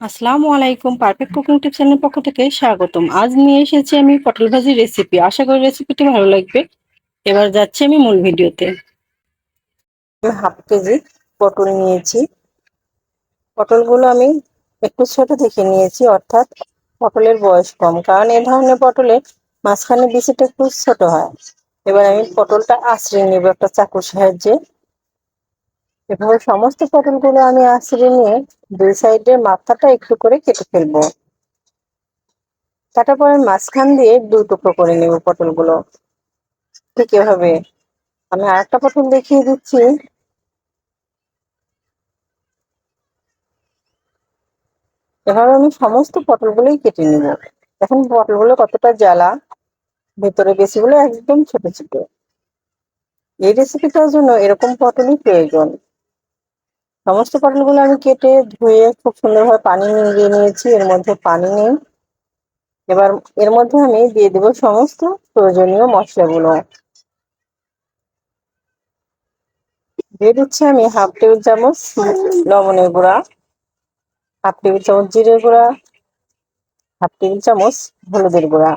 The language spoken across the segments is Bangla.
আসসালামু আলাইকুম পারফেক্ট কুকিং টিপস চ্যানেল পক্ষ থেকে স্বাগতম। আজ নিয়ে এসেছি আমি পটল ভাজির রেসিপি আশা করি রেসিপিটি ভালো লাগবে। এবার যাচ্ছি আমি মূল ভিডিওতে। হাফ কেজি পটল নিয়েছি। পটলগুলো আমি একটু ছোট দেখে নিয়েছি, অর্থাৎ পটলের বয়স কম। কারণ এ ধরনের পটলের মাঝখানে বিচিটা একটু ছোট হয়। এবার আমি পটলটা আশ্রয় নেব একটা চাকুর সাহায্যে। এভাবে সমস্ত পটলগুলো আমি আশ্রয় নিয়ে দুই সাইডের মাথাটা একটু করে কেটে ফেলব। কাটার পরে মাঝখান দিয়ে দুই টুকরো করে নেব পটলগুলো। ঠিক এভাবে। আমি আরেকটা পটল দেখিয়ে দিচ্ছি। এভাবে আমি সমস্ত পটলগুলোই কেটে নিব। এখন পটলগুলো কতটা জ্বালা, ভেতরে বেশিগুলো একদম ছোট ছোট। এই রেসিপিটার জন্য এরকম পটলই প্রয়োজন। সমস্ত পটলগুলো আমি কেটে ধুয়ে খুব সুন্দরভাবে পানি নিয়ে নিয়েছি, এর মধ্যে পানি নেই। এবার এর মধ্যে আমি দিয়ে দেব সমস্ত প্রয়োজনীয় মশলাগুলো। দিয়ে দিচ্ছি আমি হাফ টেবিল চামচ লবণের গুঁড়া, হাফ টেবিল চামচ জিরের গুঁড়া, হাফ টেবিল চামচ হলুদের গুঁড়া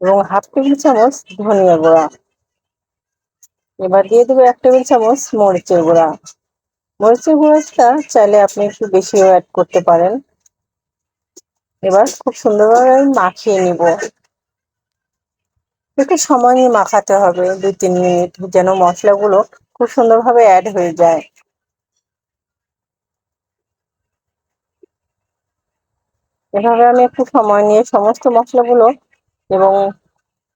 এবং হাফ টেবিল চামচ ধনিয়া গুঁড়া। এবার দিয়ে দেবো এক টেবিল চামচ মরিচের গুঁড়া। মরিচের গুঁড়োটা চাইলে আপনি একটু বেশিও অ্যাড করতে পারেন। এবার খুব সুন্দরভাবে আমি মাখিয়ে নিব। একটু সময় নিয়ে মাখাতে হবে দুই তিন মিনিট, যেন মশলাগুলো খুব সুন্দরভাবে অ্যাড হয়ে যায়। এভাবে আমি একটু সময় নিয়ে সমস্ত মশলাগুলো এবং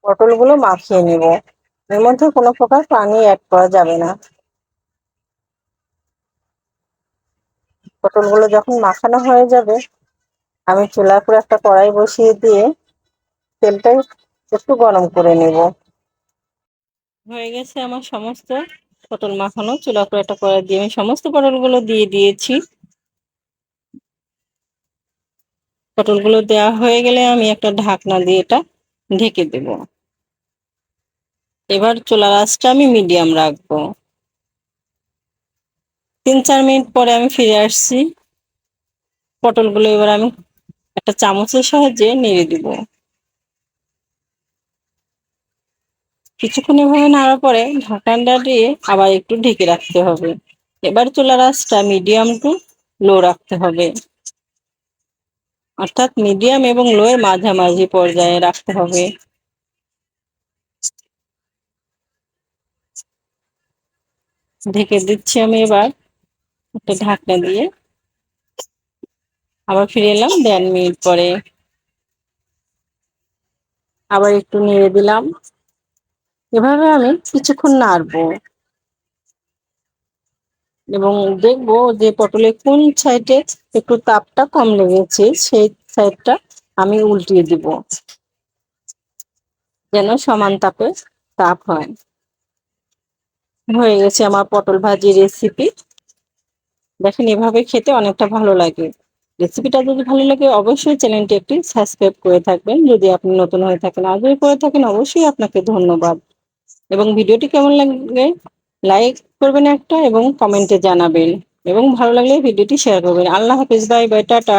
পটলগুলো মাখিয়ে নিব। এর মধ্যে কোনো প্রকার পানি অ্যাড করা যাবে না। পটলগুলো যখন মাখানো হয়ে যাবে, আমি চুলার উপর একটা কড়াই বসিয়ে দিয়ে তেলটা একটু গরম করে নেব। হয়ে গেছে আমার সমস্ত পটল মাখানো। চুলা উপরে একটা কড়াই দিয়ে আমি সমস্ত পটলগুলো দিয়ে দিয়েছি। পটলগুলো দেওয়া হয়ে গেলে আমি একটা ঢাকনা দিয়ে এটা ঢেকে দেব। এবার চুলার আঁচটা আমি মিডিয়াম রাখব। তিন, চার মিনিট পরে আমি ফিরে আসছি। পটলগুলো এবার আমি একটা চামচের সাহায্যে নেড়ে দিব। কিছুক্ষণ এভাবে নাড়ার পরে ঢাকনাটা দিয়ে আবার একটু ঢেকে রাখতে হবে। এবার চুলার আঁচটা মিডিয়াম টু লো রাখতে হবে। অর্থাৎ মিডিয়াম এবং লো এর মাঝামাঝি পর্যায়ে রাখতে হবে। ঢেকে দিচ্ছি আমি এবার একটা ঢাকনা দিয়ে। আবার ফিরে এলাম, দেড় মিনিট পরে। আবার একটু নেড়ে দিলাম। এভাবে আমি কিছুক্ষণ নাড়বো। এবং দেখব যে পটলে কোন সাইডে একটু তাপটা কম লেগেছে, সেই সাইডটা আমি উল্টিয়ে দিব। যেন সমান তাপে তাপ হয়। হয়ে গেছে আমার পটল ভাজি রেসিপি দেখেন, এভাবে খেতে অনেকটা ভালো লাগে। রেসিপিটা যদি ভালো লাগে, অবশ্যই চ্যানেলটি একটি সাবস্ক্রাইব করে থাকবেন। যদি আপনি নতুন হয়ে থাকেন, আগ্রহী করে থাকেন, অবশ্যই আপনাকে ধন্যবাদ। এবং ভিডিওটি কেমন লাগবে, লাইক করবেন একটা এবং কমেন্টে জানাবেন। এবং ভালো লাগলে ভিডিওটি শেয়ার করবেন। আল্লাহ হাফিজ, বাই বাই, টাটা।